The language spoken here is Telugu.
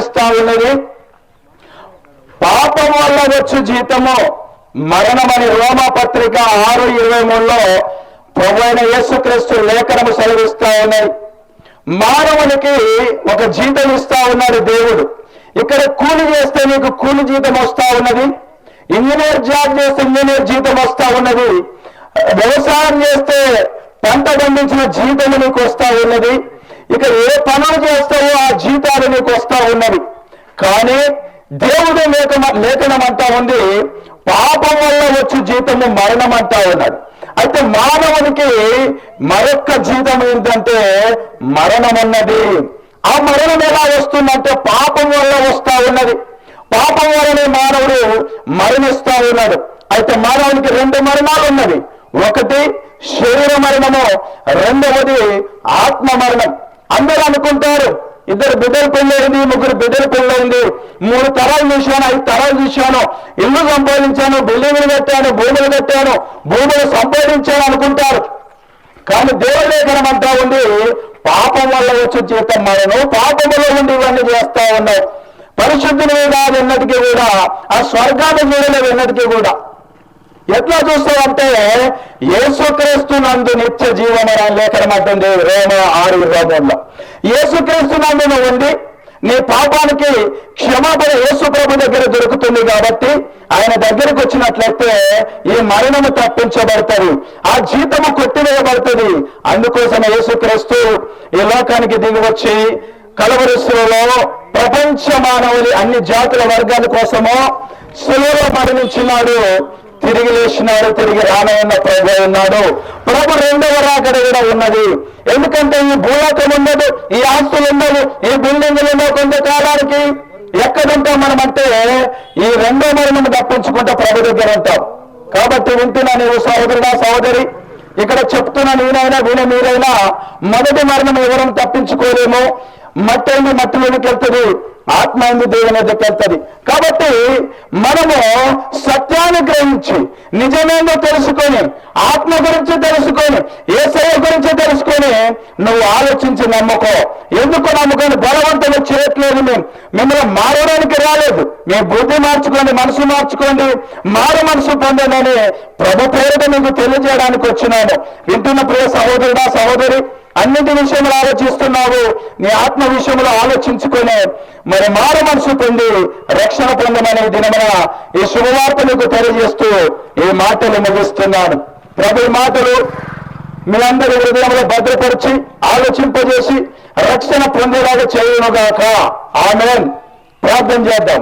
సెలవిస్తా ఉన్నది. పాపం వల్ల వచ్చు జీతము. మరణమని రోమ పత్రిక ఆరు ఇరవై మూడులో ప్రభు అయిన యేసుక్రీస్తు లేఖనము సెలవిస్తా ఉన్నది. మానవునికి ఒక జీతం ఇస్తా ఉన్నాడు దేవుడు. ఇక్కడ కూలి చేస్తే నీకు కూలి జీతం వస్తా ఉన్నది. ఇంజనీర్ జాబ్ చేస్తే ఇంజనీర్ జీతం వస్తా ఉన్నది. వ్యవసాయం చేస్తే పంట పండించిన జీతం నీకు వస్తా ఉన్నది. ఇక ఏ పనులు వాక్యాలు నీకు వస్తా ఉన్నది. కానీ దేవుడు లేఖ లేఖనం అంటా ఉంది పాపం వల్ల వచ్చి జీతము మరణం అంటా ఉన్నాడు అయితే మానవునికి మరొక్క జీతం ఏంటంటే మరణం అన్నది. ఆ మరణం ఎలా వస్తుందంటే పాపం వల్ల వస్తా ఉన్నది. పాపం వల్లనే మానవుడు మరణిస్తా ఉన్నాడు. అయితే మానవునికి రెండు మరణాలు ఉన్నవి. ఒకటి శరీర మరణము రెండవది ఆత్మ మరణం. అందరూ అనుకుంటారు ఇద్దరు బిడ్డలు పెళ్ళైంది ముగ్గురు బిడ్డలు పెళ్ళైంది. మూడు తరాలు చూశాను ఐదు తరాలు చూశాను. ఇల్లు సంపాదించాను బిల్డింగ్లు కట్టాను భూములు కట్టాను భూములు సంపాదించాను అనుకుంటారు. కానీ దేవుడి లేఖనం అంతా ఉంది పాపం వల్ల వచ్చి జీతం మరణం పాపములో ఉండి ఇవన్నీ చేస్తా ఉన్నావు. పరిశుద్ధుని మీద ఎన్నటికీ కూడా ఆ స్వర్గాన్ని చూడలేదు ఎన్నటికీ కూడా. ఎట్లా చూస్తావంటే యేసుక్రీస్తు నందు నిత్య జీవన లేఖనం అంటుంది రోమ ఆరు ఇరవై యేసుక్రీస్తు నందు ఉండి నీ పాపానికి క్షమాపణ యేసు ప్రభు దగ్గర దొరుకుతుంది కాబట్టి ఆయన దగ్గరికి వచ్చినట్లయితే ఈ మరణము తప్పించబడుతుంది ఆ జీతము కొట్టివేయబడుతుంది. అందుకోసం యేసుక్రీస్తు ఈ లోకానికి దిగి వచ్చి కలవరిస్తులలో ప్రపంచ మానవుని అన్ని జాతుల వర్గాల కోసము సులువులో మరణించినాడు. తిరిగి లేచినాడు తిరిగి రానన్న ప్రభు ఉన్నాడు. ప్రభు రెండవ రాకడ కూడా ఉన్నది. ఎందుకంటే ఈ భూలోకం ఉండదు ఈ ఆస్తులు ఉండదు ఈ బిల్డింగ్లు ఉండవు కొంతకాలానికి. ఎక్కడుంటాం మనం అంటే ఈ రెండో మరణం తప్పించుకుంటే ప్రభు దగ్గర ఉంటాం. కాబట్టి వింటున్నా నీవు సహోదరుడా సహోదరి. ఇక్కడ చెప్తున్న నేనైనా విన మీరైనా మొదటి మరణం ఎవరం తప్పించుకోలేము. మట్టి అయింది మట్టిలోనికి వెళ్తుంది. ఆత్మ అయింది దేవుని దగ్గరికి వెళ్తుంది. కాబట్టి మనము సత్యాన్ని గ్రహించి నిజమేందో తెలుసుకొని ఆత్మ గురించి తెలుసుకొని ఏసయ్య గురించి తెలుసుకొని నువ్వు ఆలోచించి నమ్ముకో. ఎందుకు నమ్ముకొని? బలవంతం చేయట్లేదు మేము మిమ్మల్ని మారడానికి రాలేదు. మీ బుద్ధి మార్చుకోండి మనసు మార్చుకోండి. మారు మనసు పొందండి ప్రభు పేరుగా మీకు తెలియజేయడానికి వచ్చినాను వింటున్న ప్రియ సహోదరుడా సహోదరి అన్నింటి విషయంలో ఆలోచిస్తున్నావు. నీ ఆత్మ విషయంలో ఆలోచించుకొని మరి మారు మనసు పొంది రక్షణ పొందమనే దినమున ఈ శుభవార్త నీకు తెలియజేస్తూ ఈ మాటలు ముగిస్తున్నాను. ప్రభు మాటలు మీ అందరి హృదయంలో భద్రపరిచి ఆలోచింపజేసి రక్షణ పొందేలాగా చేయనుగాక. ఆమె ప్రార్థన చేద్దాం.